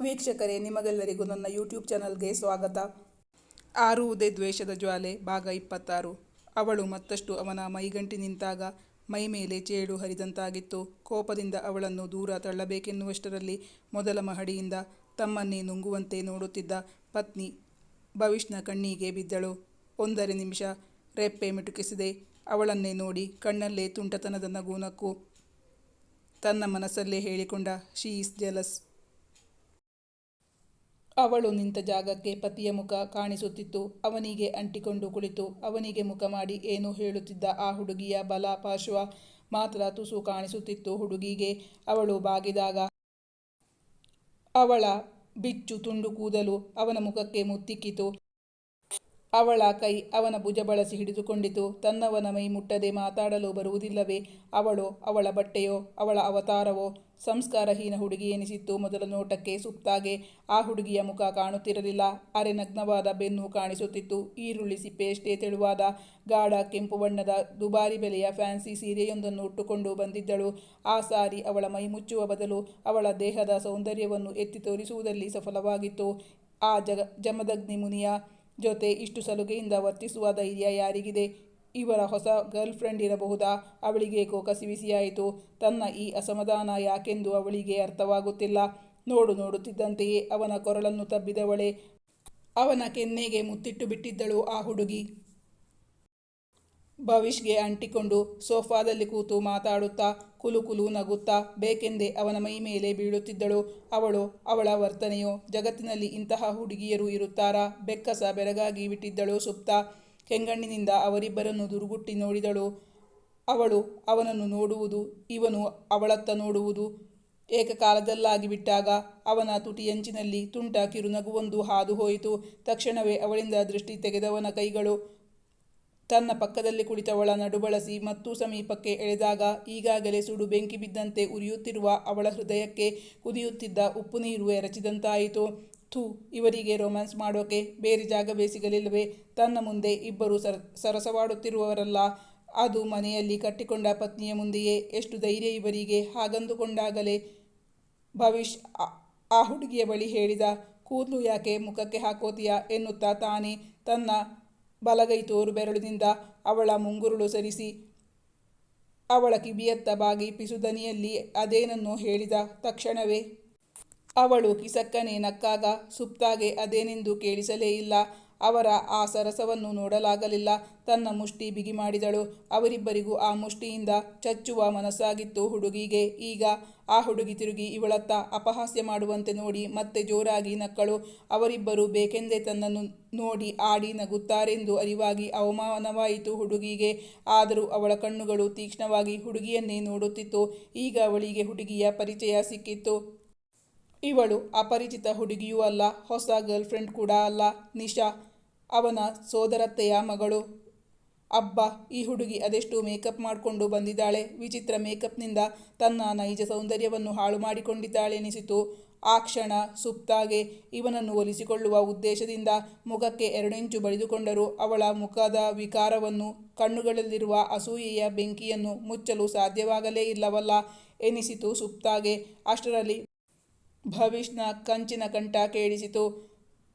ವೀಕ್ಷಕರೇ, ನಿಮಗೆಲ್ಲರಿಗೂ ನನ್ನ ಯೂಟ್ಯೂಬ್ ಚಾನಲ್ಗೆ ಸ್ವಾಗತ. ಆರುವುದೇ ದ್ವೇಷದ ಜ್ವಾಲೆ, ಭಾಗ ಇಪ್ಪತ್ತಾರು. ಅವಳು ಮತ್ತಷ್ಟು ಅವನ ಮೈಗಂಟಿ ನಿಂತಾಗ ಮೈ ಮೇಲೆ ಚೇಡು ಹರಿದಂತಾಗಿತ್ತು. ಕೋಪದಿಂದ ಅವಳನ್ನು ದೂರ ತಳ್ಳಬೇಕೆನ್ನುವಷ್ಟರಲ್ಲಿ ಮೊದಲ ಮಹಡಿಯಿಂದ ತಮ್ಮನ್ನೇ ನುಂಗುವಂತೆ ನೋಡುತ್ತಿದ್ದ ಪತ್ನಿ ಭವಿಷ್ಣ ಕಣ್ಣಿಗೆ ಬಿದ್ದಳು. ಒಂದರೆ ನಿಮಿಷ ರೆಪ್ಪೆ ಮಿಟುಕಿಸಿದೆ. ಅವಳನ್ನೇ ನೋಡಿ ಕಣ್ಣಲ್ಲೇ ತುಂಟತನದ ನಗು ನಕ್ಕು ತನ್ನ ಮನಸ್ಸಲ್ಲೇ ಹೇಳಿಕೊಂಡ ಶೀ ಈಸ್ ಜೆಲಸ್ ಅವಳು ನಿಂತ ಜಾಗಕ್ಕೆ ಪತಿಯ ಮುಖ ಕಾಣಿಸುತ್ತಿತ್ತು. ಅವನಿಗೆ ಅಂಟಿಕೊಂಡು ಕುಳಿತು. ಅವನಿಗೆ ಮುಖ ಮಾಡಿ ಏನೋ ಹೇಳುತ್ತಿದ್ದ ಆ ಹುಡುಗಿಯ ಬಲ ಪಾರ್ಶ್ವ ಮಾತ್ರ ತುಸು ಕಾಣಿಸುತ್ತಿತ್ತು ಹುಡುಗಿಗೆ. ಅವಳು ಬಾಗಿದಾಗ ಅವಳ ಬಿಚ್ಚು ತುಂಡು ಕೂದಲು ಅವನ ಮುಖಕ್ಕೆ ಮುತ್ತಿಕ್ಕಿತು. ಅವಳ ಕೈ ಅವನ ಭುಜ ಬಳಸಿ ಹಿಡಿದುಕೊಂಡಿತು. ತನ್ನವನ ಮೈ ಮುಟ್ಟದೆ ಮಾತಾಡಲು ಬರುವುದಿಲ್ಲವೇ? ಅವಳು, ಅವಳ ಬಟ್ಟೆಯೋ, ಅವಳ ಅವತಾರವೋ? ಸಂಸ್ಕಾರಹೀನ ಹುಡುಗಿ ಎನಿಸಿತ್ತು. ಮೊದಲ ನೋಟಕ್ಕೆ ಸುಪ್ತಾಗೆ ಆ ಹುಡುಗಿಯ ಮುಖ ಕಾಣುತ್ತಿರಲಿಲ್ಲ. ಅರೆ ನಗ್ನವಾದ ಬೆನ್ನು ಕಾಣಿಸುತ್ತಿತ್ತು. ಈರುಳ್ಳಿ ಸಿಪ್ಪೆಯಷ್ಟೇ ತೆಳುವಾದ, ಗಾಢ, ಕೆಂಪು ಬಣ್ಣದ ದುಬಾರಿ ಬೆಲೆಯ ಫ್ಯಾನ್ಸಿ ಸೀರೆಯೊಂದನ್ನು ಉಟ್ಟುಕೊಂಡು ಬಂದಿದ್ದಳು. ಆ ಸಾರಿ ಅವಳ ಮೈ ಮುಚ್ಚುವ ಬದಲು ಅವಳ ದೇಹದ ಸೌಂದರ್ಯವನ್ನು ಎತ್ತಿ ತೋರಿಸುವುದರಲ್ಲಿ ಸಫಲವಾಗಿತ್ತು. ಆ ಜಗ, ಜಮದಗ್ನಿ ಮುನಿಯ ಜೊತೆ ಇಷ್ಟು ಸಲುಗೆಯಿಂದ ವರ್ತಿಸುವ ಧೈರ್ಯ ಯಾರಿಗಿದೆ? ಇವರ ಹೊಸ ಗರ್ಲ್ ಫ್ರೆಂಡ್ ಇರಬಹುದಾ ಅವಳಿಗೇಕೋ ಕಸಿವಿಸಿಯಾಯಿತು ತನ್ನ ಈ ಅಸಮಾಧಾನ ಯಾಕೆಂದು ಅವಳಿಗೆ ಅರ್ಥವಾಗುತ್ತಿಲ್ಲ. ನೋಡು ನೋಡುತ್ತಿದ್ದಂತೆಯೇ ಅವನ ಕೊರಳನ್ನು ತಬ್ಬಿದವಳೆ. ಅವನ ಕೆನ್ನೆಗೆ ಮುತ್ತಿಟ್ಟು ಬಿಟ್ಟಿದ್ದಳು ಆ ಹುಡುಗಿ. ಭವಿಷ್ಗೆ ಅಂಟಿಕೊಂಡು ಸೋಫಾದಲ್ಲಿ ಕೂತು ಮಾತಾಡುತ್ತಾ ಕುಲು ಕುಲು ನಗುತ್ತಾ, ಬೇಕೆಂದೇ ಅವನ ಮೈ ಮೇಲೆ ಬೀಳುತ್ತಿದ್ದಳು. ಅವಳು ಅವಳ ವರ್ತನೆಯೋ? ಜಗತ್ತಿನಲ್ಲಿ ಇಂತಹ ಹುಡುಗಿಯರು ಇರುತ್ತಾರಾ? ಬೆಕ್ಕಸ ಬೆರಗಾಗಿ ಬಿಟ್ಟಿದ್ದಳು ಸುಪ್ತ. ಕೆಂಗಣ್ಣಿನಿಂದ ಅವರಿಬ್ಬರನ್ನು ದುರುಗುಟ್ಟಿ ನೋಡಿದಳು. ಅವಳು ಅವನನ್ನು ನೋಡುವುದು, ಇವನು ಅವಳತ್ತ ನೋಡುವುದು ಏಕಕಾಲದಲ್ಲಾಗಿಬಿಟ್ಟಾಗ ಅವನ ತುಟಿಯಂಚಿನಲ್ಲಿ ತುಂಟ ಕಿರುನಗುವೊಂದು ಹಾದು ಹೋಯಿತು. ತಕ್ಷಣವೇ ಅವಳಿಂದ ದೃಷ್ಟಿ ತೆಗೆದವನ ಕೈಗಳು ತನ್ನ ಪಕ್ಕದಲ್ಲಿ ಕುಳಿತವಳ ನಡುಬಳಸಿ ಮತ್ತೂ ಸಮೀಪಕ್ಕೆ ಎಳೆದಾಗ ಈಗಾಗಲೇ ಸುಡು ಬೆಂಕಿ ಬಿದ್ದಂತೆ ಉರಿಯುತ್ತಿರುವ ಅವಳ ಹೃದಯಕ್ಕೆ ಕುದಿಯುತ್ತಿದ್ದ ಉಪ್ಪು ನೀರು ಎರಚಿದಂತಾಯಿತು. ಥೂ ಇವರಿಗೆ ರೊಮ್ಯಾನ್ಸ್ ಮಾಡೋಕೆ ಬೇರೆ ಜಾಗವೇ ಸಿಗಲಿಲ್ಲವೇ ತನ್ನ ಮುಂದೆ ಇಬ್ಬರು ಸರ, ಸರಸವಾಡುತ್ತಿರುವವರಲ್ಲ. ಅದು ಮನೆಯಲ್ಲಿ ಕಟ್ಟಿಕೊಂಡ ಪತ್ನಿಯ ಮುಂದೆಯೇ. ಎಷ್ಟು ಧೈರ್ಯ ಇವರಿಗೆ. ಹಾಗಂದುಕೊಂಡಾಗಲೇ ಭವಿಷ್ ಆ ಹುಡುಗಿಯ ಬಳಿ ಹೇಳಿದ, ಕೂದಲು ಯಾಕೆ ಮುಖಕ್ಕೆ ಹಾಕೋತೀಯ ಎನ್ನುತ್ತಾ ತಾನೇ ತನ್ನ ಬಲಗೈ ತೋರು ಬೆರಳಿನಿಂದ ಅವಳ ಮುಂಗುರುಳು ಸರಿಸಿ, ಅವಳ ಕಿಬಿಯತ್ತ ಬಾಗಿ ಪಿಸುದನಿಯಲ್ಲಿ ಅದೇನನ್ನು ಹೇಳಿದ ತಕ್ಷಣವೇ ಅವಳು ಕಿಸಕ್ಕನೆ ನಕ್ಕಾಗ, ಸುಪ್ತಾಗೆ ಅದೇನೆಂದು ಕೇಳಿಸಲೇ ಇಲ್ಲ. ಅವರ ಆ ಸರಸವನ್ನು ನೋಡಲಾಗಲಿಲ್ಲ. ತನ್ನ ಮುಷ್ಟಿ ಬಿಗಿ ಮಾಡಿದಳು. ಅವರಿಬ್ಬರಿಗೂ ಆ ಮುಷ್ಟಿಯಿಂದ ಚಚ್ಚುವ ಮನಸ್ಸಾಗಿತ್ತು ಹುಡುಗಿಗೆ. ಈಗ ಆ ಹುಡುಗಿ ತಿರುಗಿ ಇವಳತ್ತ ಅಪಹಾಸ್ಯ ಮಾಡುವಂತೆ ನೋಡಿ ಮತ್ತೆ ಜೋರಾಗಿ ನಕ್ಕಳು. ಅವರಿಬ್ಬರು ಬೇಕೆಂದೇ ತನ್ನನ್ನು ನೋಡಿ ಆಡಿ ನಗುತ್ತಾರೆಂದು ಅರಿವಾಗಿ ಅವಮಾನವಾಯಿತು ಹುಡುಗಿಗೆ. ಆದರೂ ಅವಳ ಕಣ್ಣುಗಳು ತೀಕ್ಷ್ಣವಾಗಿ ಹುಡುಗಿಯನ್ನೇ ನೋಡುತ್ತಿತ್ತು. ಈಗ ಅವಳಿಗೆ ಹುಡುಗಿಯ ಪರಿಚಯ ಸಿಕ್ಕಿತ್ತು. ಇವಳು ಅಪರಿಚಿತ ಹುಡುಗಿಯೂ ಅಲ್ಲ, ಹೊಸ ಗರ್ಲ್ ಫ್ರೆಂಡ್ ಕೂಡ ಅಲ್ಲ. ನಿಶಾ, ಅವನ ಸೋದರತ್ತೆಯ ಮಗಳು. ಅಬ್ಬ, ಈ ಹುಡುಗಿ ಅದೆಷ್ಟು ಮೇಕಪ್ ಮಾಡಿಕೊಂಡು ಬಂದಿದ್ದಾಳೆ. ವಿಚಿತ್ರ ಮೇಕಪ್ನಿಂದ ತನ್ನ ನೈಜ ಸೌಂದರ್ಯವನ್ನು ಹಾಳು ಮಾಡಿಕೊಂಡಿದ್ದಾಳೆ ಎನಿಸಿತು ಆ ಕ್ಷಣ ಸುಪ್ತಾಗೆ ಇವನನ್ನು ಒಲಿಸಿಕೊಳ್ಳುವ ಉದ್ದೇಶದಿಂದ ಮುಖಕ್ಕೆ ಎರಡೆಂಚು ಬಳಿದುಕೊಂಡರೂ ಅವಳ ಮುಖದ ವಿಕಾರವನ್ನು, ಕಣ್ಣುಗಳಲ್ಲಿರುವ ಅಸೂಯೆಯ ಬೆಂಕಿಯನ್ನು ಮುಚ್ಚಲು ಸಾಧ್ಯವಾಗಲೇ ಇಲ್ಲವಲ್ಲ ಎನಿಸಿತು ಸುಪ್ತಾಗೆ. ಅಷ್ಟರಲ್ಲಿ ಭವಿಷ್ನ ಕಂಚಿನ ಕಂಠ ಕೇಳಿಸಿತು.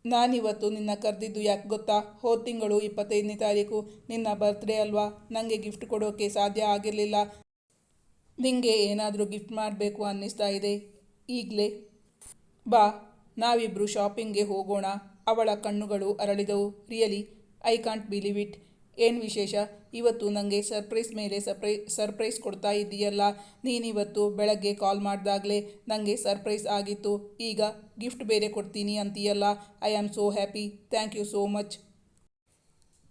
ನಾನಿವತ್ತು ನಿನ್ನ ಕರೆದಿದ್ದು ಯಾಕೆ ಗೊತ್ತಾ? ಹೋದ ತಿಂಗಳು ಇಪ್ಪತ್ತೈದನೇ ತಾರೀಕು. ನಿನ್ನ ಬರ್ತ್ಡೇ ಅಲ್ವಾ? ನನಗೆ ಗಿಫ್ಟ್ ಕೊಡೋಕ್ಕೆ ಸಾಧ್ಯ ಆಗಿರಲಿಲ್ಲ. ನಿಂಗೆ ಏನಾದರೂ ಗಿಫ್ಟ್ ಮಾಡಬೇಕು ಅನ್ನಿಸ್ತಾ ಇದೆ. ಈಗಲೇ. ಬಾ ನಾವಿಬ್ಬರು ಶಾಪಿಂಗ್ಗೆ ಹೋಗೋಣ. ಅವಳ ಕಣ್ಣುಗಳು ಅರಳಿದವು. Really I can't believe it ಏನು ವಿಶೇಷ? ಇವತ್ತು ನನಗೆ ಸರ್ಪ್ರೈಸ್ ಮೇಲೆ ಸರ್ಪ್ರೈ ಸರ್ಪ್ರೈಸ್ ಕೊಡ್ತಾ ಇದ್ದೀಯಲ್ಲ. ನೀನಿವತ್ತು ಬೆಳಗ್ಗೆ ಕಾಲ್ ಮಾಡಿದಾಗಲೇ ನನಗೆ ಸರ್ಪ್ರೈಸ್ ಆಗಿತ್ತು. ಈಗ ಗಿಫ್ಟ್ ಬೇರೆ ಕೊಡ್ತೀನಿ ಅಂತೀಯಲ್ಲ. I am so happy thank you so much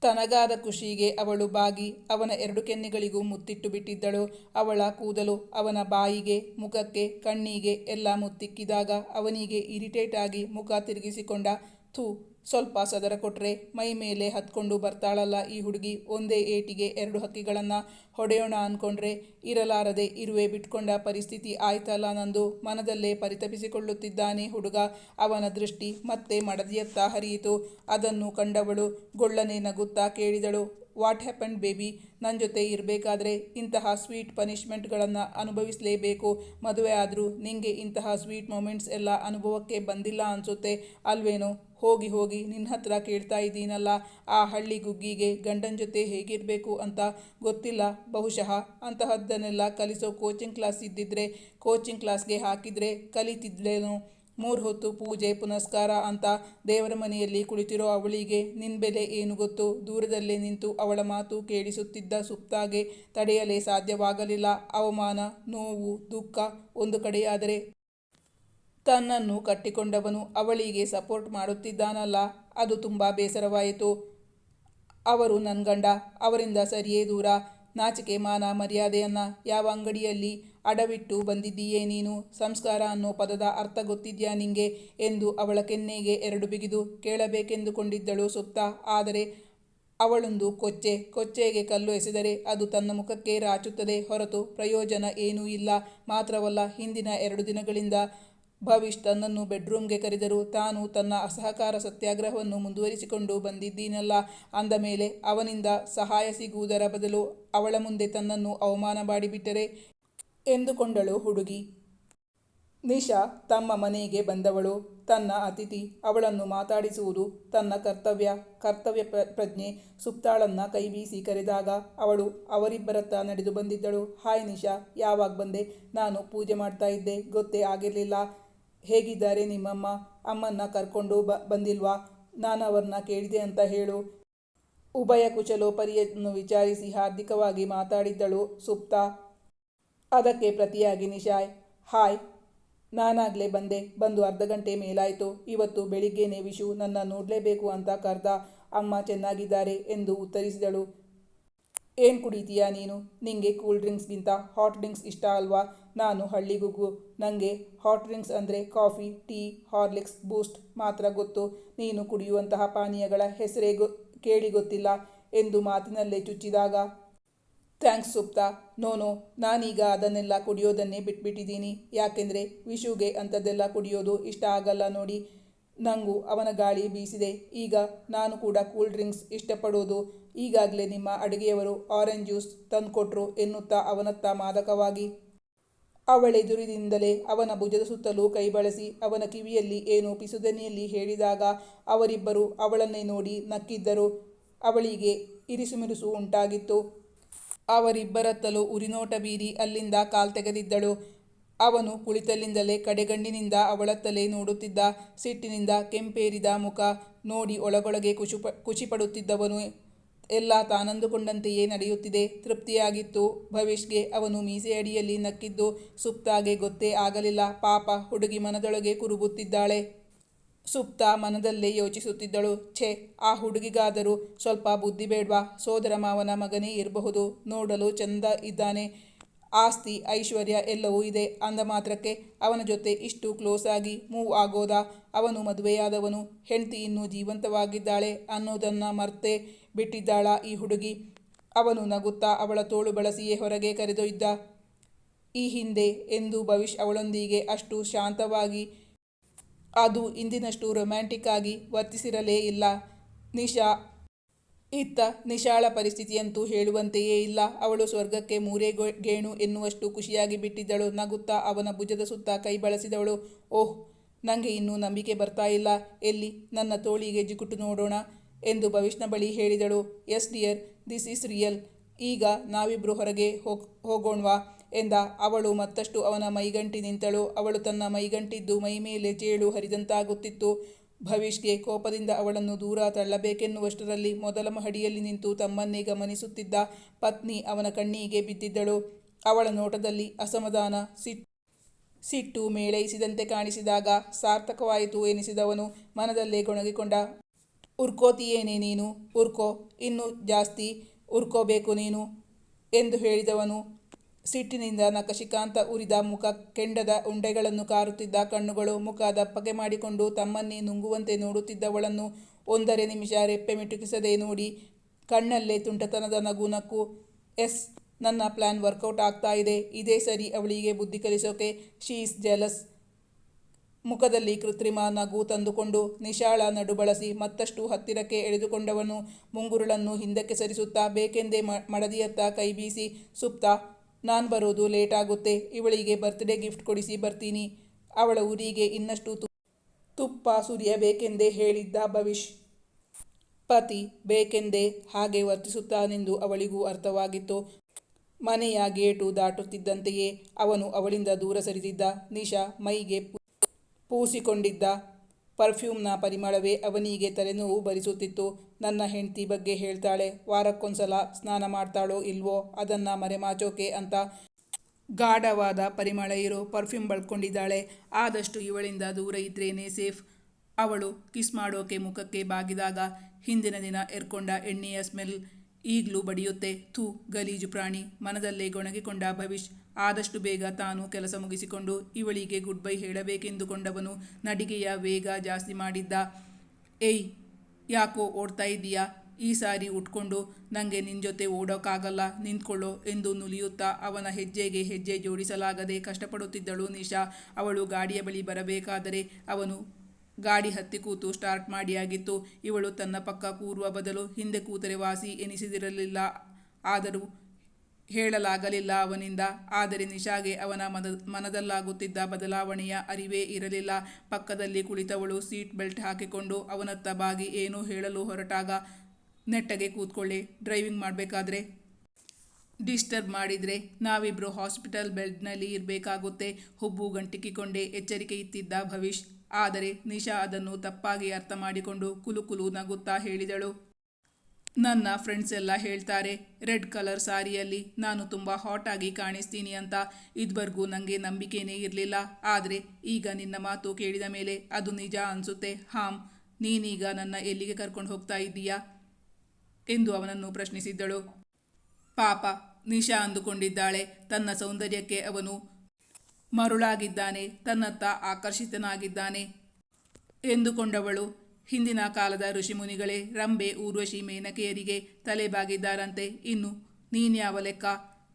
ತನಗಾದ ಖುಷಿಗೆ ಅವಳು ಬಾಗಿ, ಅವನ ಎರಡು ಕೆನ್ನೆಗಳಿಗೂ ಮುತ್ತಿಟ್ಟು ಬಿಟ್ಟಿದ್ದಳು. ಅವಳ ಕೂದಲು ಅವನ ಬಾಯಿಗೆ, ಮುಖಕ್ಕೆ, ಕಣ್ಣಿಗೆ ಎಲ್ಲ ಮುತ್ತಿಕ್ಕಿದಾಗ ಅವನಿಗೆ ಇರಿಟೇಟ್ ಆಗಿ ಮುಖ ತಿರುಗಿಸಿಕೊಂಡ. ಥೂ ಸ್ವಲ್ಪ ಸದರ ಕೊಟ್ಟರೆ ಮೈ ಮೇಲೆ ಹತ್ಕೊಂಡು ಬರ್ತಾಳಲ್ಲ ಈ ಹುಡುಗಿ. ಒಂದೇ ಏಟಿಗೆ ಎರಡು ಹಕ್ಕಿಗಳನ್ನು ಹೊಡೆಯೋಣ ಅಂದ್ಕೊಂಡ್ರೆ ಇರಲಾರದೆ ಇರುವೆ ಬಿಟ್ಕೊಂಡ ಪರಿಸ್ಥಿತಿ ಆಯ್ತಲ್ಲ ನಂದು. ಮನದಲ್ಲೇ ಪರಿತಪಿಸಿಕೊಳ್ಳುತ್ತಿದ್ದಾನೆ ಹುಡುಗ. ಅವನ ದೃಷ್ಟಿ ಮತ್ತೆ ಮಡದಿಯತ್ತ ಹರಿಯಿತು. ಅದನ್ನು ಕಂಡವಳು ಗೊಳ್ಳನೆ ನಗುತ್ತಾ ಕೇಳಿದಳು, ವಾಟ್ ಹ್ಯಾಪನ್ ಬೇಬಿ? ನನ್ನ ಜೊತೆ ಇರಬೇಕಾದ್ರೆ ಇಂತಹ ಸ್ವೀಟ್ ಪನಿಷ್ಮೆಂಟ್ಗಳನ್ನು ಅನುಭವಿಸಲೇಬೇಕು. ಮದುವೆ ಆದರೂ ನಿಂಗೆ ಇಂತಹ ಸ್ವೀಟ್ ಮೂಮೆಂಟ್ಸ್ ಎಲ್ಲ ಅನುಭವಕ್ಕೆ ಬಂದಿಲ್ಲ ಅನಿಸುತ್ತೆ ಅಲ್ವೇನೋ? ಹೋಗಿ ಹೋಗಿ ನಿನ್ನ ಹತ್ರ ಕೇಳ್ತಾ ಇದ್ದೀನಲ್ಲ, ಆ ಹಳ್ಳಿ ಗುಗ್ಗಿಗೆ ಗಂಡನ ಜೊತೆ ಹೇಗಿರಬೇಕು ಅಂತ ಗೊತ್ತಿಲ್ಲ. ಬಹುಶಃ ಅಂತಹದ್ದನ್ನೆಲ್ಲ ಕಲಿಸೋ ಕೋಚಿಂಗ್ ಕ್ಲಾಸ್ ಇದ್ದಿದ್ರೆ ಕೋಚಿಂಗ್ ಕ್ಲಾಸ್ಗೆ ಹಾಕಿದರೆ ಕಲಿತಿದ್ಲೇನು. ಮೂರು ಹೊತ್ತು ಪೂಜೆ, ಪುನಸ್ಕಾರ ಅಂತ ದೇವರ ಮನೆಯಲ್ಲಿ ಕುಳಿತಿರೋ ಅವಳಿಗೆ ನಿನ್ ಬೆಲೆ ಏನು ಗೊತ್ತು? ದೂರದಲ್ಲೇ ನಿಂತು ಅವಳ ಮಾತು ಕೇಳಿಸುತ್ತಿದ್ದ ಸುಪ್ತಾಗೆ ತಡೆಯಲೇ ಸಾಧ್ಯವಾಗಲಿಲ್ಲ. ಅವಮಾನ, ನೋವು, ದುಃಖ ಒಂದು ಕಡೆಯಾದರೆ ತನ್ನನ್ನು ಕಟ್ಟಿಕೊಂಡವನು ಅವಳಿಗೆ ಸಪೋರ್ಟ್ ಮಾಡುತ್ತಿದ್ದಾನಲ್ಲ, ಅದು ತುಂಬ ಬೇಸರವಾಯಿತು. ಅವರು ನನ್ನ ಗಂಡ, ಅವರಿಂದ ಸರಿಯೇ ದೂರ. ನಾಚಿಕೆ, ಮಾನ, ಮರ್ಯಾದೆಯನ್ನು ಯಾವ ಅಂಗಡಿಯಲ್ಲಿ ಅಡವಿಟ್ಟು ಬಂದಿದ್ದೀಯೇ ನೀನು? ಸಂಸ್ಕಾರ ಅನ್ನೋ ಪದದ ಅರ್ಥ ಗೊತ್ತಿದ್ಯಾ ನಿಂಗೆ? ಎಂದು ಅವಳ ಕೆನ್ನೆಗೆ ಎರಡು ಬಿಗಿದು ಕೇಳಬೇಕೆಂದುಕೊಂಡಿದ್ದಳು ಸುತ್ತ. ಆದರೆ ಅವಳೊಂದು ಕೊಚ್ಚೆ, ಕೊಚ್ಚೆಗೆ ಕಲ್ಲು ಎಸೆದರೆ ಅದು ತನ್ನ ಮುಖಕ್ಕೆ ರಾಚುತ್ತದೆ ಹೊರತು ಪ್ರಯೋಜನ ಏನೂ ಇಲ್ಲ. ಮಾತ್ರವಲ್ಲ, ಹಿಂದಿನ ಎರಡು ದಿನಗಳಿಂದ ಭವಿಷ್ ತನ್ನನ್ನು ಬೆಡ್ರೂಮ್ಗೆ ಕರೆದರು ತಾನು ತನ್ನ ಅಸಹಕಾರ ಸತ್ಯಾಗ್ರಹವನ್ನು ಮುಂದುವರಿಸಿಕೊಂಡು ಬಂದಿದ್ದೀನಲ್ಲ. ಅಂದ ಮೇಲೆ ಅವನಿಂದ ಸಹಾಯ ಸಿಗುವುದರ ಬದಲು ಅವಳ ಮುಂದೆ ತನ್ನನ್ನು ಅವಮಾನ ಮಾಡಿಬಿಟ್ಟರೆ ಎಂದುಕೊಂಡಳು ಹುಡುಗಿ. ನಿಶಾ ತಮ್ಮ ಮನೆಗೆ ಬಂದವಳು. ತನ್ನ ಅತಿಥಿ, ಅವಳನ್ನು ಮಾತಾಡಿಸುವುದು ತನ್ನ ಕರ್ತವ್ಯ. ಕರ್ತವ್ಯ ಪ್ರ, ಪ್ರಜ್ಞೆ ಸುಪ್ತಾಳನ್ನ ಕೈಬೀಸಿ ಕರೆದಾಗ ಅವಳು ಅವರಿಬ್ಬರತ್ತ ನಡೆದು ಬಂದಿದ್ದಳು. ಹಾಯ್ ನಿಶಾ, ಯಾವಾಗ ಬಂದೆ? ನಾನು ಪೂಜೆ ಮಾಡ್ತಾ ಇದ್ದೆ. ಗೊತ್ತೇ ಆಗಿರಲಿಲ್ಲ. ಹೇಗಿದ್ದಾರೆ ನಿಮ್ಮಮ್ಮ? ಅಮ್ಮನ್ನ ಕರ್ಕೊಂಡು ಬ, ಬಂದಿಲ್ವಾ? ನಾನು ಅವ್ರನ್ನ ಕೇಳಿದೆ ಅಂತ ಹೇಳು. ಉಭಯ ಕುಶಲೋಪರಿಯನ್ನು ವಿಚಾರಿಸಿ ಹಾರ್ದಿಕವಾಗಿ ಮಾತಾಡಿದ್ದಳು ಸುಪ್ತಾ. ಅದಕ್ಕೆ ಪ್ರತಿಯಾಗಿ ನಿಶಾಯ್, ಹಾಯ್, ನಾನಾಗಲೇ ಬಂದೆ. ಬಂದು ಅರ್ಧ ಗಂಟೆ ಮೇಲಾಯಿತು. ಇವತ್ತು ಬೆಳಿಗ್ಗೆನೆ ವಿಶು ನನ್ನ ನೋಡಲೇಬೇಕು ಅಂತ ಕರ್ದ ಅಮ್ಮ ಚೆನ್ನಾಗಿದ್ದಾರೆ ಎಂದು ಉತ್ತರಿಸಿದಳು. ಏನು ಕುಡಿತೀಯಾ ನೀನು? ನಿಂಗೆ ಕೂಲ್ ಡ್ರಿಂಕ್ಸ್ಗಿಂತ ಹಾಟ್ ಡ್ರಿಂಕ್ಸ್ ಇಷ್ಟ ಅಲ್ವಾ? ನಾನು ಹಳ್ಳಿಗುಗ್ಗು ನನಗೆ ಹಾಟ್ ಡ್ರಿಂಕ್ಸ್ ಅಂದರೆ ಕಾಫಿ ಟೀ ಹಾರ್ಲಿಕ್ಸ್ ಬೂಸ್ಟ್ ಮಾತ್ರ ಗೊತ್ತು. ನೀನು ಕುಡಿಯುವಂತಹ ಪಾನೀಯಗಳ ಹೆಸರೇ ಗೊ, ಕೇಳಿ ಗೊತ್ತಿಲ್ಲ ಎಂದು ಮಾತಿನಲ್ಲೇ ಚುಚ್ಚಿದಾಗ ಥ್ಯಾಂಕ್ಸ್ ಸುಪ್ತಾ. ನೋನೋ ನಾನೀಗ ಅದನ್ನೆಲ್ಲ ಕುಡಿಯೋದನ್ನೇ ಬಿಟ್ಬಿಟ್ಟಿದ್ದೀನಿ. ಯಾಕೆಂದರೆ ವಿಶುಗೆ ಅಂಥದ್ದೆಲ್ಲ ಕುಡಿಯೋದು ಇಷ್ಟ ಆಗಲ್ಲ ನೋಡಿ. ನಂಗೂ ಅವನ ಗಾಳಿ ಬೀಸಿದೆ. ಈಗ ನಾನು ಕೂಡ ಕೂಲ್ ಡ್ರಿಂಕ್ಸ್ ಇಷ್ಟಪಡೋದು. ಈಗಾಗಲೇ ನಿಮ್ಮ ಅಡುಗೆಯವರು ಆರೆಂಜ್ ಜ್ಯೂಸ್ ತಂದುಕೊಟ್ರು ಎನ್ನುತ್ತಾ ಅವನತ್ತ ಮಾದಕವಾಗಿ ಅವಳೆದುರಿನಿಂದಲೇ ಅವನ ಭುಜದ ಸುತ್ತಲೂ ಕೈ ಬಳಸಿ ಅವನ ಕಿವಿಯಲ್ಲಿ ಏನೋ ಪಿಸುದನಿಯಲ್ಲಿ ಹೇಳಿದಾಗ ಅವರಿಬ್ಬರು ಅವಳನ್ನೇ ನೋಡಿ ನಕ್ಕಿದ್ದರು. ಅವಳಿಗೆ ಇರಿಸುಮಿರುಸು ಉಂಟಾಗಿತ್ತು. ಅವರಿಬ್ಬರತ್ತಲೂ ಉರಿನೋಟ ಬೀರಿ ಅಲ್ಲಿಂದ ಕಾಲ್ ತೆಗೆದಿದ್ದಳು. ಅವನು ಕುಳಿತಲ್ಲಿಂದಲೇ ಕಡೆಗಣ್ಣಿನಿಂದ ಅವಳತ್ತಲೇ ನೋಡುತ್ತಿದ್ದ ಸಿಟ್ಟಿನಿಂದ ಕೆಂಪೇರಿದ ಮುಖ ನೋಡಿ ಒಳಗೊಳಗೆ ಖುಷಿ ಖುಷಿಪಡುತ್ತಿದ್ದವನು ಎಲ್ಲ ತಾನಂದುಕೊಂಡಂತೆಯೇ ನಡೆಯುತ್ತಿದೆ. ತೃಪ್ತಿಯಾಗಿತ್ತು. ಭವಿಷ್ಗೆ ಅವನು ಮೀಸೆ ಅಡಿಯಲ್ಲಿ ನಕ್ಕಿದ್ದು ಸುಪ್ತಾಗೆ ಗೊತ್ತೇ ಆಗಲಿಲ್ಲ. ಪಾಪ ಹುಡುಗಿ ಮನದೊಳಗೆ ಕುರುಬುತ್ತಿದ್ದಾಳೆ. ಸುಪ್ತ ಮನದಲ್ಲೇ ಯೋಚಿಸುತ್ತಿದ್ದಳು. ಛೇ, ಆ ಹುಡುಗಿಗಾದರೂ ಸ್ವಲ್ಪ ಬುದ್ಧಿ ಬೇಡ್ವಾ? ಸೋದರ ಮಾವನ ಮಗನೇ ಇರಬಹುದು. ನೋಡಲು ಚಂದ ಇದ್ದಾನೆ. ಆಸ್ತಿ, ಐಶ್ವರ್ಯ ಎಲ್ಲವೂ ಇದೆ. ಅಂದ ಮಾತ್ರಕ್ಕೆ ಅವನ ಜೊತೆ ಇಷ್ಟು ಕ್ಲೋಸ್ ಆಗಿ ಮೂವ್ ಆಗೋದ? ಅವನು ಮದುವೆಯಾದವನು, ಹೆಂಡತಿ ಇನ್ನೂ ಜೀವಂತವಾಗಿದ್ದಾಳೆ ಅನ್ನೋದನ್ನು ಮರ್ತೆ ಬಿಟ್ಟಿದ್ದಾಳ ಈ ಹುಡುಗಿ. ಅವನು ನಗುತ್ತಾ ಅವಳ ತೋಳು ಬಳಸಿಯೇ ಹೊರಗೆ ಕರೆದೊಯ್ದ, ಈ ಹಿಂದೆ ಎಂದು ಭವಿಷ್ ಅವಳೊಂದಿಗೆ ಅಷ್ಟು ಶಾಂತವಾಗಿ, ಅದು ಇಂದಿನಷ್ಟು ರೊಮ್ಯಾಂಟಿಕ್ ಆಗಿ ವರ್ತಿಸಿರಲೇ ಇಲ್ಲ. ನಿಶಾ ಇತ್ತ ನಿಶಾಳ ಪರಿಸ್ಥಿತಿಯಂತೂ ಹೇಳುವಂತೆಯೇ ಇಲ್ಲ. ಅವಳು ಸ್ವರ್ಗಕ್ಕೆ ಮೂರೇ ಗೇಣು ಎನ್ನುವಷ್ಟು ಖುಷಿಯಾಗಿ ಬಿಟ್ಟಿದ್ದಳು. ನಗುತ್ತಾ ಅವನ ಭುಜದ ಸುತ್ತ ಕೈ ಬಳಸಿದವಳು. ಓಹ್ ನನಗೆ ಇನ್ನೂ ನಂಬಿಕೆ ಬರ್ತಾ ಇಲ್ಲ. ಎಲ್ಲಿ? ನನ್ನ ತೋಳಿಗೆ ಜಿಗುಟು ನೋಡೋಣ ಎಂದು ಭವಿಷ್ಣ ಬಳಿ ಹೇಳಿದಳು. Yes, dear, this is real. ಈಗ ನಾವಿಬ್ಬರು ಹೊರಗೆ ಹೋಗ್, ಹೋಗೋಣ್ವಾ ಎಂದ. ಅವಳು ಮತ್ತಷ್ಟು ಅವನ ಮೈಗಂಟಿ ನಿಂತಳು. ಅವಳು ತನ್ನ ಮೈಗಂಟಿದ್ದು ಮೈ ಮೇಲೆ ಚೇಳು ಹರಿದಂತಾಗುತ್ತಿತ್ತು. ಭವಿಷ್ಗೆ ಕೋಪದಿಂದ ಅವಳನ್ನು ದೂರ ತಳ್ಳಬೇಕೆನ್ನುವಷ್ಟರಲ್ಲಿ ಮೊದಲ ಮಹಡಿಯಲ್ಲಿ ನಿಂತು ತಮ್ಮನ್ನೇ ಗಮನಿಸುತ್ತಿದ್ದ ಪತ್ನಿ ಅವನ ಕಣ್ಣಿಗೆ ಬಿದ್ದಿದ್ದಳು. ಅವಳ ನೋಟದಲ್ಲಿ ಅಸಮಾಧಾನ ಸಿಟ್ಟು ಸಿಟ್ಟು ಮೇಳೈಸಿದಂತೆ ಕಾಣಿಸಿದಾಗ ಸಾರ್ಥಕವಾಯಿತು ಎನಿಸಿದವನು ಮನದಲ್ಲೇ ಗೊಣಗಿಕೊಂಡ, ಉರ್ಕೋತಿಯೇನೇ ನೀನು? ಉರ್ಕೋ. ಇನ್ನೂ ಜಾಸ್ತಿ ಉರ್ಕೋಬೇಕು ನೀನು? ಎಂದು ಹೇಳಿದವನು ಸಿಟ್ಟಿನಿಂದ ನಖಶಿಕಾಂತ ಉರಿದ ಮುಖ ಕೆಂಡದ ಉಂಡೆಗಳನ್ನು ಕಾರುತ್ತಿದ್ದ ಕಣ್ಣುಗಳು ಮುಖ ದಪ್ಪಗೆ ಮಾಡಿಕೊಂಡು ತಮ್ಮನ್ನೇ ನುಂಗುವಂತೆ ನೋಡುತ್ತಿದ್ದವಳನ್ನು ಒಂದರೆ ನಿಮಿಷ ರೆಪ್ಪೆ ಮಿಟುಕಿಸದೆ ನೋಡಿ ಕಣ್ಣಲ್ಲೇ ತುಂಟತನದ ನಗು ನಕ್ಕು, ಎಸ್, ನನ್ನ ಪ್ಲ್ಯಾನ್ ವರ್ಕೌಟ್ ಆಗ್ತಾ ಇದೆ. ಇದೇ ಸರಿ ಅವಳಿಗೆ ಬುದ್ಧಿ ಕಲಿಸೋಕೆ. She's jealous. ಮುಖದಲ್ಲಿ ಕೃತ್ರಿಮ ನಗು ತಂದುಕೊಂಡು ನಿಶಾಳ ನಡು ಬಳಸಿ ಮತ್ತಷ್ಟು ಹತ್ತಿರಕ್ಕೆ ಎಳೆದುಕೊಂಡವನು ಮುಂಗುರುಳನ್ನು ಹಿಂದಕ್ಕೆ ಸರಿಸುತ್ತಾ ಬೇಕೆಂದೇ ಮಡದಿಯತ್ತ ಕೈ ಬೀಸಿ, ಸುಪ್ತ ನಾನ್ ಬರೋದು ಲೇಟ್ ಆಗುತ್ತೆ. ಇವಳಿಗೆ ಬರ್ತ್ಡೇ ಗಿಫ್ಟ್ ಕೊಡಿಸಿ ಬರ್ತೀನಿ. ಅವಳ ಊರಿಗೆ ಇನ್ನಷ್ಟು ತುಪ್ಪ ಸುರಿಯಬೇಕೆಂದೇ ಹೇಳಿದ್ದ ಭವಿಷ್ ಪತಿ, ಬೇಕೆಂದೇ ಹಾಗೆ ವರ್ತಿಸುತ್ತಾನೆಂದು ಅವಳಿಗೂ ಅರ್ಥವಾಗಿತ್ತು. ಮನೆಯ ಗೇಟು ದಾಟುತ್ತಿದ್ದಂತೆಯೇ ಅವನು ಅವಳಿಂದ ದೂರ ಸರಿದಿದ್ದ. ನಿಶಾ ಮೈಗೆ ಪೂಸಿಕೊಂಡಿದ್ದ. ಪರ್ಫ್ಯೂಮ್ನ ಪರಿಮಳವೇ ಅವನಿಗೆ ತಲೆನೋವು ಭರಿಸುತ್ತಿತ್ತು ನನ್ನ ಹೆಂಡತಿ ಬಗ್ಗೆ ಹೇಳ್ತಾಳೆ, ವಾರಕ್ಕೊಂದ್ಸಲ ಸ್ನಾನ ಮಾಡ್ತಾಳೋ ಇಲ್ವೋ, ಅದನ್ನು ಮರೆಮಾಚೋಕೆ ಅಂತ ಗಾಢವಾದ ಪರಿಮಳ ಇರೋ ಪರ್ಫ್ಯೂಮ್ ಬಳ್ಕೊಂಡಿದ್ದಾಳೆ. ಆದಷ್ಟು ಇವಳಿಂದ ದೂರ ಇದ್ರೇನೆ ಸೇಫ್. ಅವಳು ಕಿಸ್ ಮಾಡೋಕೆ ಮುಖಕ್ಕೆ ಬಾಗಿದಾಗ ಹಿಂದಿನ ದಿನ ಎರ್ಕೊಂಡ ಎಣ್ಣೆಯ ಸ್ಮೆಲ್ ಈಗಲೂ ಬಡಿಯುತ್ತೆ. ಥೂ, ಗಲೀಜು ಪ್ರಾಣಿ, ಮನದಲ್ಲೇ ಗೊಣಗಿಕೊಂಡ ಭವಿಷ್. ಆದಷ್ಟು ಬೇಗ ತಾನು ಕೆಲಸ ಮುಗಿಸಿಕೊಂಡು ಇವಳಿಗೆ ಗುಡ್ ಬೈ ಹೇಳಬೇಕೆಂದುಕೊಂಡವನು ನಡಿಗೆಯ ವೇಗ ಜಾಸ್ತಿ ಮಾಡಿದ್ದ. ಏಯ್, ಯಾಕೋ ಓಡ್ತಾ ಇದ್ದೀಯಾ? ಈ ಸಾರಿ ಉಟ್ಕೊಂಡು ನನಗೆ ನಿನ್ನ ಜೊತೆ ಓಡೋಕ್ಕಾಗಲ್ಲ ನಿಂತ್ಕೊಳ್ಳೋ ಎಂದು ನುಲಿಯುತ್ತಾ ಅವನ ಹೆಜ್ಜೆಗೆ ಹೆಜ್ಜೆ ಜೋಡಿಸಲಾಗದೆ ಕಷ್ಟಪಡುತ್ತಿದ್ದಳು ನಿಶಾ. ಅವಳು ಗಾಡಿಯ ಬಳಿ ಬರಬೇಕಾದರೆ ಅವನು ಗಾಡಿ ಹತ್ತಿ ಕೂತು ಸ್ಟಾರ್ಟ್ ಮಾಡಿಯಾಗಿತ್ತು ಇವಳು ತನ್ನ ಪಕ್ಕ ಕೂರುವ ಬದಲು ಹಿಂದೆ ಕೂತರೆ ವಾಸಿ ಎನಿಸಿದಿರಲಿಲ್ಲ. ಆದರೂ ಹೇಳಲಾಗಲಿಲ್ಲ ಅವನಿಂದ. ಆದರೆ ನಿಶಾಗೆ ಅವನ ಮನ ಮನದಲ್ಲಾಗುತ್ತಿದ್ದ ಬದಲಾವಣೆಯ ಅರಿವೇ ಇರಲಿಲ್ಲ. ಪಕ್ಕದಲ್ಲಿ ಕುಳಿತವಳು ಸೀಟ್ ಬೆಲ್ಟ್ ಹಾಕಿಕೊಂಡು ಅವನತ್ತ ಬಾಗಿ ಏನೂ ಹೇಳಲು ಹೊರಟಾಗ, ನೆಟ್ಟಗೆ ಕೂತ್ಕೊಳ್ಳಿ, ಡ್ರೈವಿಂಗ್ ಮಾಡಬೇಕಾದ್ರೆ ಡಿಸ್ಟರ್ಬ್ ಮಾಡಿದರೆ ನಾವಿಬ್ಬರು ಹಾಸ್ಪಿಟಲ್ ಬೆಡ್ನಲ್ಲಿ ಇರಬೇಕಾಗುತ್ತೆ. ಹುಬ್ಬು ಗಂಟಿಕ್ಕಿಕೊಂಡೇ ಎಚ್ಚರಿಕೆ ಇತ್ತಿದ್ದ ಭವಿಷ್ ಆದರೆ ನಿಶಾ ಅದನ್ನು ತಪ್ಪಾಗಿ ಅರ್ಥ ಮಾಡಿಕೊಂಡು ಕುಲುಕುಲು ಕುಲು ನಗುತ್ತಾ ಹೇಳಿದಳು. ನನ್ನ ಫ್ರೆಂಡ್ಸ್ ಎಲ್ಲ ಹೇಳ್ತಾರೆ, ರೆಡ್ ಕಲರ್ ಸಾರಿಯಲ್ಲಿ ನಾನು ತುಂಬ ಹಾಟ್ ಆಗಿ ಕಾಣಿಸ್ತೀನಿ ಅಂತ. ಇದುವರೆಗೂ ನನಗೆ ನಂಬಿಕೆನೇ ಇರಲಿಲ್ಲ. ಆದರೆ ಈಗ ನಿನ್ನ ಮಾತು ಕೇಳಿದ ಮೇಲೆ ಅದು ನಿಜ ಅನಿಸುತ್ತೆ. ಹಾಂ, ನೀನೀಗ ನನ್ನ ಎಲ್ಲಿಗೆ ಕರ್ಕೊಂಡು ಹೋಗ್ತಾ ಇದ್ದೀಯಾ? ಎಂದು ಅವನನ್ನು ಪ್ರಶ್ನಿಸಿದ್ದಳು. ಪಾಪ, ನಿಶಾ ಅಂದುಕೊಂಡಿದ್ದಾಳೆ. ತನ್ನ ಸೌಂದರ್ಯಕ್ಕೆ ಅವನು ಮರುಳಾಗಿದ್ದಾನೆ, ತನ್ನತ್ತ ಆಕರ್ಷಿತನಾಗಿದ್ದಾನೆ ಎಂದುಕೊಂಡವಳು. ಹಿಂದಿನ ಕಾಲದ ಋಷಿಮುನಿಗಳೇ ರಂಬೆ ಊರ್ವಶಿ ಮೇನಕೆಯರಿಗೆ ತಲೆಬಾಗಿದ್ದಾರಂತೆ. ಇನ್ನು ನೀನ್ಯಾವ ಲೆಕ್ಕ?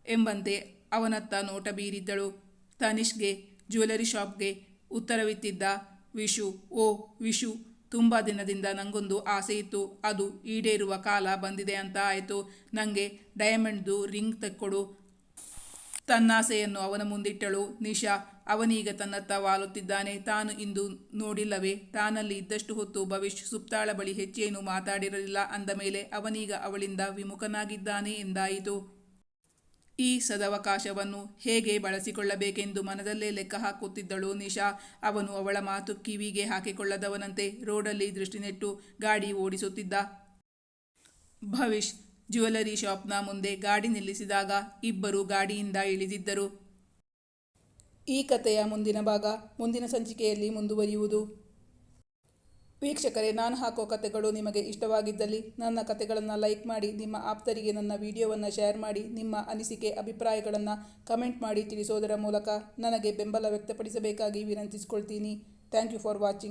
ಎಂಬಂತೆ ಅವನತ್ತ ನೋಟ ಬೀರಿದ್ದಳು. ತನಿಷ್ಗೆ, ಜ್ಯುವೆಲರಿ ಶಾಪ್ಗೆ ಉತ್ತರವಿತ್ತಿದ್ದ ವಿಶು, ಓ ವಿಶು, ತುಂಬ ದಿನದಿಂದ ನನಗೊಂದು ಆಸೆ ಇತ್ತು. ಅದು ಈಡೇರುವ ಕಾಲ ಬಂದಿದೆ ಅಂತ ಆಯಿತು. ನನಗೆ ಡಯಮಂಡ್ದು ರಿಂಗ್ ತೆಕ್ಕೊಡು ತನ್ನಾಸೆಯನ್ನು ಅವನ ಮುಂದಿಟ್ಟಳು. ನಿಶಾ ಅವನೀಗ ತನ್ನತ್ತ ವಾಲುತ್ತಿದ್ದಾನೆ. ತಾನು ಇಂದು ನೋಡಿಲ್ಲವೇ? ತಾನಲ್ಲಿ ಇದ್ದಷ್ಟು ಹೊತ್ತು ಭವಿಷ್ಯ ಸುಪ್ತಾಳ ಬಳಿ ಹೆಚ್ಚೇನು ಮಾತಾಡಿರಲಿಲ್ಲ. ಅಂದ ಮೇಲೆ ಅವನೀಗ ಅವಳಿಂದ ವಿಮುಖನಾಗಿದ್ದಾನೆ ಎಂದಾಯಿತು. ಈ ಸದವಕಾಶವನ್ನು ಹೇಗೆ ಬಳಸಿಕೊಳ್ಳಬೇಕೆಂದು ಮನದಲ್ಲೇ ಲೆಕ್ಕ ಹಾಕುತ್ತಿದ್ದಳು ನಿಶಾ. ಅವನು ಅವಳ ಮಾತು ಕಿವಿಗೆ ಹಾಕಿಕೊಳ್ಳದವನಂತೆ ರೋಡಲ್ಲಿ ದೃಷ್ಟಿನೆಟ್ಟು ಗಾಡಿ ಓಡಿಸುತ್ತಿದ್ದ. ಭವಿಷ್ ಜ್ಯುವೆಲರಿ ಶಾಪ್ನ ಮುಂದೆ ಗಾಡಿ ನಿಲ್ಲಿಸಿದಾಗ ಇಬ್ಬರು ಗಾಡಿಯಿಂದ ಇಳಿದಿದ್ದರು. ಈ ಕಥೆಯ ಮುಂದಿನ ಭಾಗ ಮುಂದಿನ ಸಂಚಿಕೆಯಲ್ಲಿ ಮುಂದುವರಿಯುವುದು. ವೀಕ್ಷಕರೇ, ನಾನು ಹಾಕೋ ಕಥೆಗಳು ನಿಮಗೆ ಇಷ್ಟವಾಗಿದ್ದಲ್ಲಿ ನನ್ನ ಕಥೆಗಳನ್ನು ಲೈಕ್ ಮಾಡಿ, ನಿಮ್ಮ ಆಪ್ತರಿಗೆ ನನ್ನ ವಿಡಿಯೋವನ್ನು ಶೇರ್ ಮಾಡಿ, ನಿಮ್ಮ ಅನಿಸಿಕೆ, ಅಭಿಪ್ರಾಯಗಳನ್ನು ಕಮೆಂಟ್ ಮಾಡಿ ತಿಳಿಸೋದರ ಮೂಲಕ ನನಗೆ ಬೆಂಬಲ ವ್ಯಕ್ತಪಡಿಸಬೇಕಾಗಿ ವಿನಂತಿಸಿಕೊಳ್ತೀನಿ. Thank you for watching.